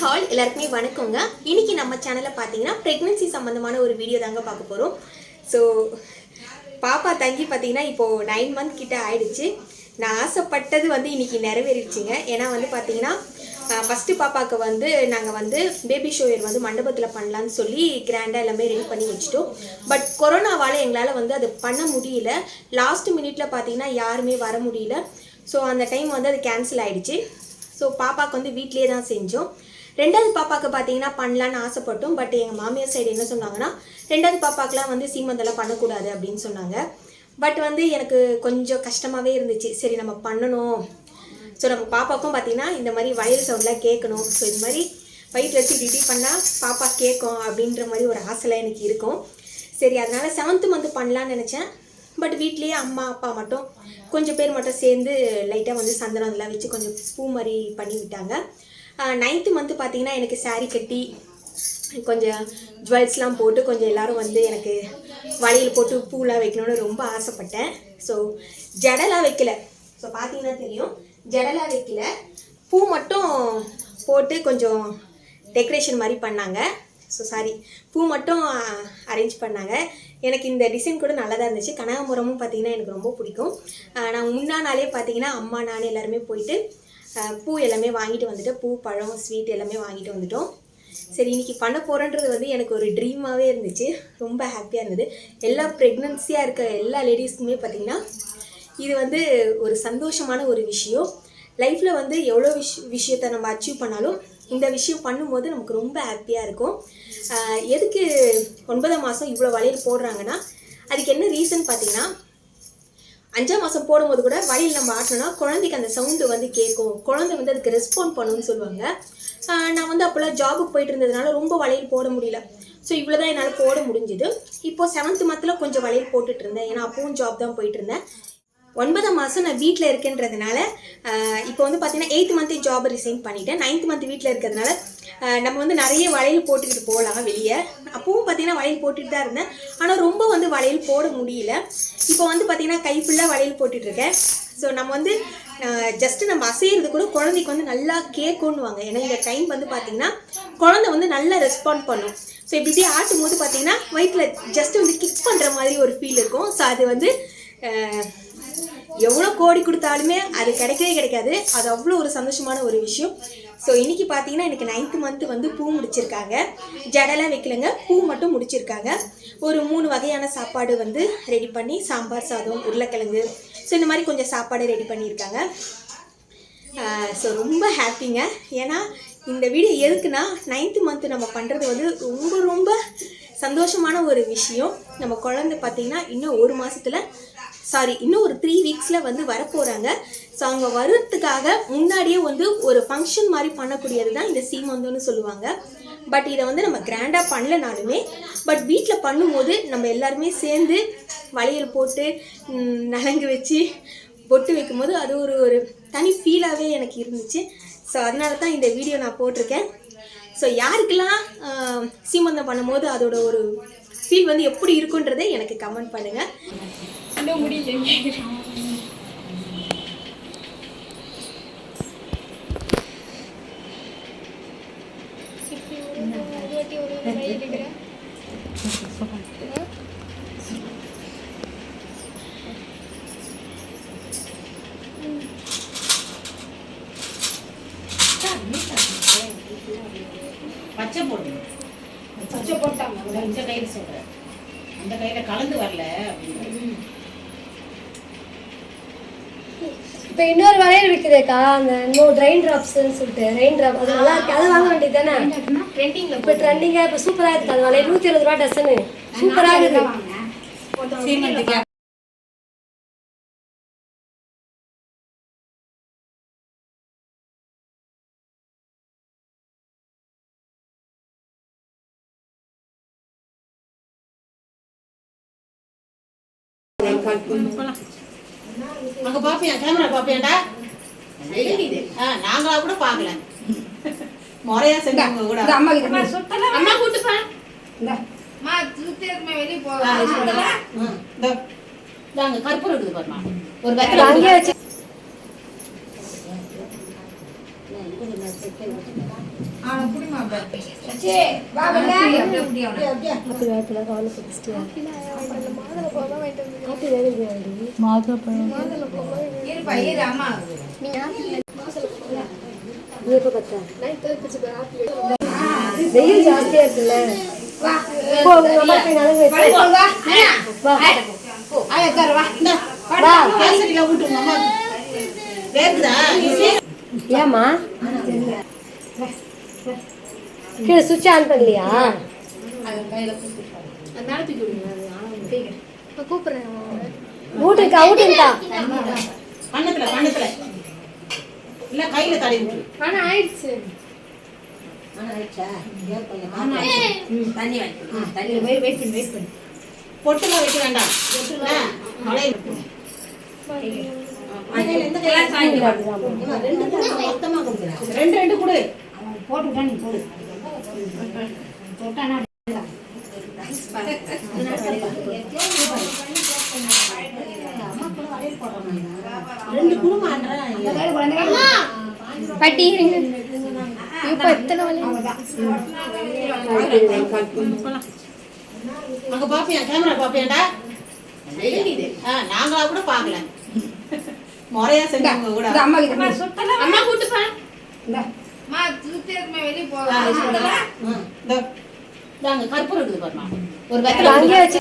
Hall எல்லாருக்குமே வணக்கங்க. இன்னைக்கு நம்ம சேனலில் பார்த்தீங்கன்னா ப்ரெக்னன்சி சம்மந்தமான ஒரு வீடியோ தாங்க பார்க்க போகிறோம் ஸோ பாப்பா தங்கி பார்த்தீங்கன்னா இப்போது நைன் மந்த் கிட்ட ஆயிடுச்சு. நான் ஆசைப்பட்டது வந்து இன்னைக்கு நிறைவேறிடுச்சுங்க. ஏன்னா வந்து பார்த்தீங்கன்னா ஃபஸ்ட்டு பாப்பாவுக்கு வந்து நாங்கள் வந்து பேபி ஷோயர் வந்து மண்டபத்தில் பண்ணலான்னு சொல்லி கிராண்டாக எல்லாமே ரெடி பண்ணி வச்சுட்டோம். பட் கொரோனாவால் எங்களால் வந்து அது பண்ண முடியல. லாஸ்ட் மினிட்ல பார்த்தீங்கன்னா யாருமே வர முடியல. ஸோ அந்த டைம் வந்து அது கேன்சல் ஆகிடுச்சு ஸோ பாப்பாவுக்கு வந்து வீட்லேயே தான் செஞ்சோம். ரெண்டாவது பாப்பாவுக்கு பார்த்தீங்கன்னா பண்ணலான்னு ஆசைப்பட்டோம். பட் எங்கள் மாமியார் சைடு என்ன சொன்னாங்கன்னா ரெண்டாவது பாப்பாக்கெலாம் வந்து சீமந்தெல்லாம் பண்ணக்கூடாது அப்படின்னு சொன்னாங்க. பட் வந்து எனக்கு கொஞ்சம் கஷ்டமாகவே இருந்துச்சு. சரி நம்ம பண்ணணும். ஸோ நம்ம பாப்பாவுக்கும் பார்த்தீங்கன்னா இந்த மாதிரி வயல் சவுண்ட்லாம் கேட்கணும். ஸோ இது மாதிரி வயிற்று வச்சு டியூட்டி பண்ணால் பாப்பா கேட்கும் அப்படின்ற மாதிரி ஒரு ஆசைலாம் எனக்கு இருக்கும். சரி அதனால் செவன்த்து மந்த் பண்ணலான்னு நினச்சேன். பட் வீட்லேயே அம்மா அப்பா மட்டும் கொஞ்சம் பேர் மட்டும் சேர்ந்து லைட்டாக வந்து சந்தனம் இதெல்லாம் வச்சு கொஞ்சம் பூ மாதிரி பண்ணி விட்டாங்க நைன்த்து மந்த்து பார்த்தீங்கன்னா எனக்கு saree கட்டி கொஞ்சம் ஜுவல்ஸ்லாம் போட்டு கொஞ்சம் எல்லோரும் வந்து எனக்கு வளையல் போட்டு பூலாம் வைக்கணும்னு ரொம்ப ஆசைப்பட்டேன். ஸோ ஜடலாக வைக்கல. ஸோ பார்த்தீங்கன்னா தெரியும் ஜடலாக வைக்கல. பூ மட்டும் போட்டு கொஞ்சம் டெக்கரேஷன் மாதிரி பண்ணாங்க. ஸோ சாரி பூ மட்டும் அரேஞ்ச் பண்ணாங்க. எனக்கு இந்த டிசைன் கூட நல்லா தான் இருந்துச்சு. கனகாமரமும் பார்த்தீங்கன்னா எனக்கு ரொம்ப பிடிக்கும். நான் முன்னா நாளே பார்த்தீங்கன்னா அம்மா நான் எல்லாருமே போயிட்டு பூ எல்லாமே வாங்கிட்டு வந்துட்டு பூ பழம் ஸ்வீட் எல்லாமே வாங்கிட்டு வந்துட்டோம். சரி இன்றைக்கி பண்ண போகிறேன்றது வந்து எனக்கு ஒரு ட்ரீமாகவே இருந்துச்சு. ரொம்ப ஹாப்பியாக இருந்தது. எல்லா ப்ரெக்னன்சியாக இருக்க எல்லா லேடிஸ்க்குமே பார்த்திங்கன்னா இது வந்து ஒரு சந்தோஷமான ஒரு விஷயம். லைஃப்பில் வந்து எவ்வளோ விஷ் விஷயத்தை நம்ம அச்சீவ் பண்ணாலும் இந்த விஷயம் பண்ணும்போது நமக்கு ரொம்ப ஹாப்பியாக இருக்கும். எதுக்கு ஒன்பதாம் மாதம் இவ்வளோ வளையல் போடுறாங்கன்னா அதுக்கு என்ன ரீசன் பார்த்திங்கன்னா அஞ்சாம் மாதம் போடும்போது கூட வயல் நம்ம ஆட்டினோம்னா குழந்தைக்கு அந்த சவுண்டு வந்து கேட்கும் குழந்தை வந்து அதுக்கு ரெஸ்பாண்ட் பண்ணுன்னு சொல்லுவாங்க. நான் வந்து அப்போல்லாம் ஜாபுக்கு போயிட்டு இருந்ததுனால ரொம்ப வளையல் போட முடியல. ஸோ இவ்வளோ தான் என்னால் போட முடிஞ்சுது. இப்போது செவன்த் மந்தில் கொஞ்சம் வளையல் போட்டுட்டு இருந்தேன். ஏன்னா அப்பவும் ஜாப் தான் போயிட்டு இருந்தேன். ஒன்பதாம் மாதம் நான் வீட்டில் இருக்கேன்றதுனால இப்போ வந்து பார்த்தீங்கன்னா எயித் மந்த்தே ஜாப் ரிசைன் பண்ணிட்டேன். நைன்த் மந்த் வீட்டில் இருக்கிறதுனால நம்ம வந்து நிறைய வளையல் போட்டுக்கிட்டு போகலாம் வெளியே. அப்பவும் பார்த்தீங்கன்னா வளையல் போட்டுட்டு தான் இருந்தேன். ஆனால் ரொம்ப வந்து வளையல் போட முடியல. இப்போ வந்து பார்த்தீங்கன்னா கை ஃபுல்லாக வளையல் போட்டுட்ருக்கேன் ஸோ நம்ம வந்து ஜஸ்ட் நம்ம அசையிறது கூட குழந்தைக்கு வந்து நல்லா கேட்கணுவாங்க ஏன்னா இந்த டைம் வந்து பார்த்தீங்கன்னா குழந்தை வந்து நல்லா ரெஸ்பாண்ட் பண்ணும். ஸோ இப்படி இப்படி ஆட்டும் போது பார்த்தீங்கன்னா வயிற்றில் ஜஸ்ட் வந்து கிக் பண்ணுற மாதிரி ஒரு ஃபீல் இருக்கும். ஸோ அது வந்து எவ்வளோ கோடி கொடுத்தாலுமே அது கிடைக்கவே கிடைக்காது. அது அவ்வளோ ஒரு சந்தோஷமான ஒரு விஷயம். ஸோ இன்றைக்கி பார்த்தீங்கன்னா எனக்கு நைன்த்து மந்த்து வந்து பூ முடிச்சிருக்காங்க. ஜடலாம் வைக்கலங்க. பூ மட்டும் முடிச்சிருக்காங்க. ஒரு மூணு வகையான சாப்பாடு வந்து ரெடி பண்ணி சாம்பார் சாதம் உருளைக்கிழங்கு. ஸோ இந்த மாதிரி கொஞ்சம் சாப்பாடு ரெடி பண்ணியிருக்காங்க. ஸோ ரொம்ப ஹாப்பிங்க ஏன்னா இந்த வீடியோ எதுக்குன்னா நைன்த்து மந்த்து நம்ம பண்ணுறது வந்து ரொம்ப ரொம்ப சந்தோஷமான ஒரு விஷயம். நம்ம குழந்தை பார்த்திங்கன்னா இன்னும் ஒரு மாதத்தில் சாரி இன்னும் ஒரு த்ரீ வீக்ஸில் வந்து வரப்போகிறாங்க ஸோ அவங்க வர்றதுக்காக முன்னாடியே வந்து ஒரு ஃபங்க்ஷன் மாதிரி பண்ணக்கூடியது தான் இந்த சீமந்தம்னு சொல்லுவாங்க. பட் இதை வந்து நம்ம கிராண்டாக பண்ணலனாலுமே பட் வீட்டில் பண்ணும்போது நம்ம எல்லாருமே சேர்ந்து வளையல் போட்டு நலங்கு வச்சு பொட்டு வைக்கும்போது அது ஒரு ஒரு தனி ஃபீலாகவே எனக்கு இருந்துச்சு. ஸோ அதனால தான் இந்த வீடியோ நான் போட்டிருக்கேன். ஸோ யாருக்கெல்லாம் சீமந்தம் பண்ணும்போது அதோட ஒரு ஃபீல் வந்து எப்படி இருக்குன்றதை எனக்கு கமெண்ட் பண்ணுங்கள் இன்னும் முடியல பச்சை போட்டு. பச்சை போட்டாங்க. இந்த கையில சொல்றேன். அந்த கையில கலந்து வரல அப்படின்னு. இப்போ இன்னொரு வளையல் இருக்குதுக்கா அந்த இன்னும் ட்ரைன் ட்ராப்ஸ்னு சொல்லிட்டு ரெயின் ட்ராப் அது நல்லா இருக்கு. அதை வாங்க வேண்டியது தானே? ட்ரெண்டிங்கில் இப்போ ட்ரெண்டிங்காக இப்போ சூப்பராக இருக்கு. அந்த வளையல் நூற்றி இருபது ரூபா டசனு சூப்பராக இருக்குது. சீமந்துக்கு அங்க பாப்பியா கேமரா பாப்பியாடா ஆ, நாங்களா கூட பார்க்கல முறையா செஞ்சவங்க கூட. அம்மா அம்மா கூட்டுப்பா. அம்மா சுத்திரமே வெளியே இந்தா. இந்தாங்க, கற்பூரம் இருக்குது பாருமா ஒரு வெத்தலை அங்கேயே வச்சு. வா. அப்படியே. அப்படி வேப்பில காலை பிடிச்சிட்டு பார்த்தா வெயில் ஜாஸ்தியா இருக்குல்ல போ உங்க அம்மா போய் நலங்கு வச்சு வா. வா ஆயா, உட்காரு, வா. வா கேசரியில ஊட்டுங்க அம்மா வேகுதா ஏம்மா சுவிட்ச் ஆன் பண்ணலையா ஊட்டுக்கா ஊட்டுக்கா கண்ணத்துல கண்ணத்துல. இல்ல கையில தடவி விட்டு ஆனா ஆயிடுச்சு. பொட்டுலாம் வைக்க வேண்டாம். ரெண்டு ரெண்டு கொடு. போட்டு விட்டா நீ போடு. தொட்டானா ரெண்டு குடும்பம் எத்தனை அங்க பாப்பியா கேமரா பாப்பியாண்டா ஆ, நாங்களா கூட பாக்கல முறையா செஞ்சவங்க கூட அம்மா அம்மா கூட்டுப்பா அம்மா, கற்பூரம் இருக்குது பாருமா ஒரு வெத்தலை